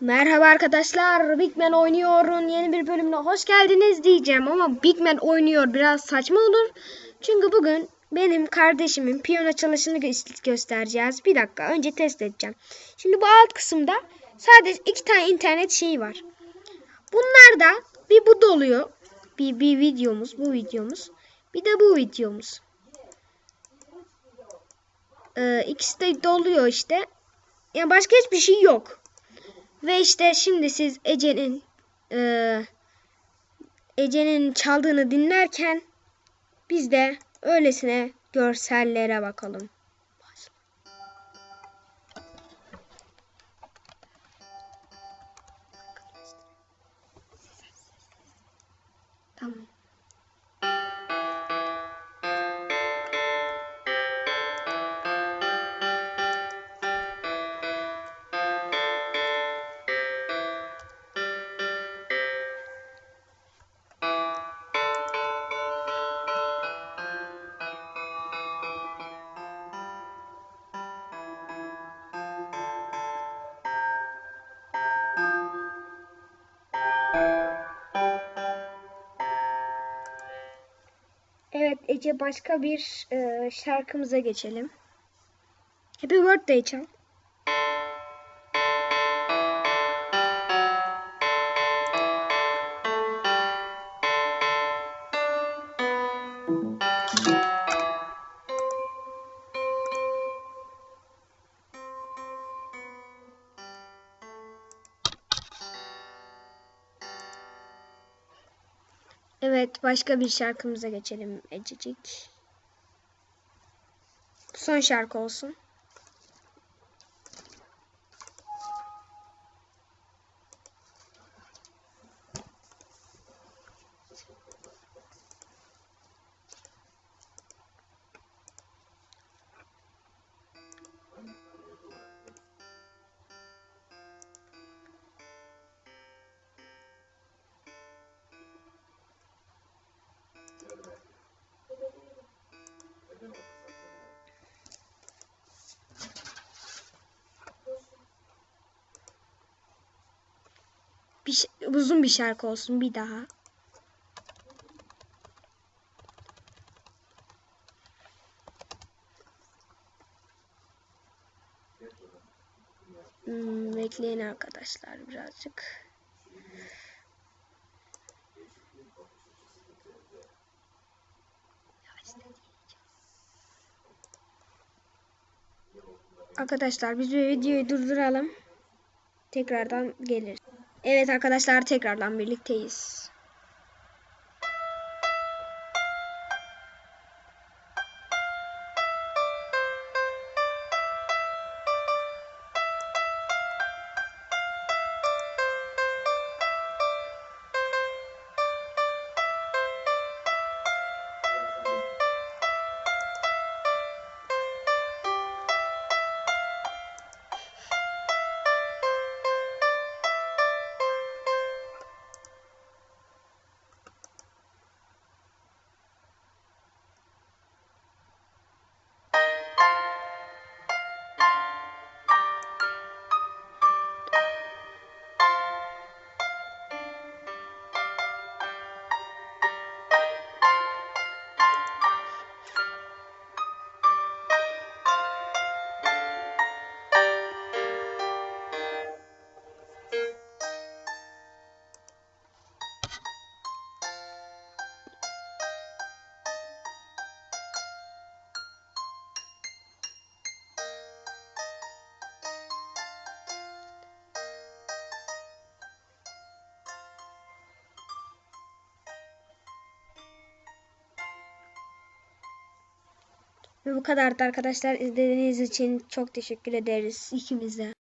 Merhaba arkadaşlar. Big Man oynuyor'un yeni bir bölümüne hoş geldiniz diyeceğim ama Big Man oynuyor biraz saçma olur. Çünkü bugün benim kardeşimin piyano çalışını gö- göstereceğiz. Bir dakika önce test edeceğim. Şimdi bu alt kısımda sadece iki tane internet şeyi var. Bunlar da bir bu doluyor. Bir, bir videomuz bu videomuz. Bir de bu videomuz. Ee, ikisi de doluyor işte. Yani başka hiçbir şey yok. Ve işte şimdi siz Ece'nin eee, Ece'nin çaldığını dinlerken biz de öylesine görsellere bakalım. Evet Ece başka bir eee, şarkımıza geçelim. Happy Birthday çal. Evet başka bir şarkımıza geçelim Ececik. Son şarkı olsun. Bir, uzun bir şarkı olsun bir daha. Hmm, bekleyin arkadaşlar birazcık. Arkadaşlar biz bir videoyu durduralım. Tekrardan gelir. Evet arkadaşlar tekrardan birlikteyiz. Ve bu kadardı arkadaşlar. İzlediğiniz için çok teşekkür ederiz ikimize.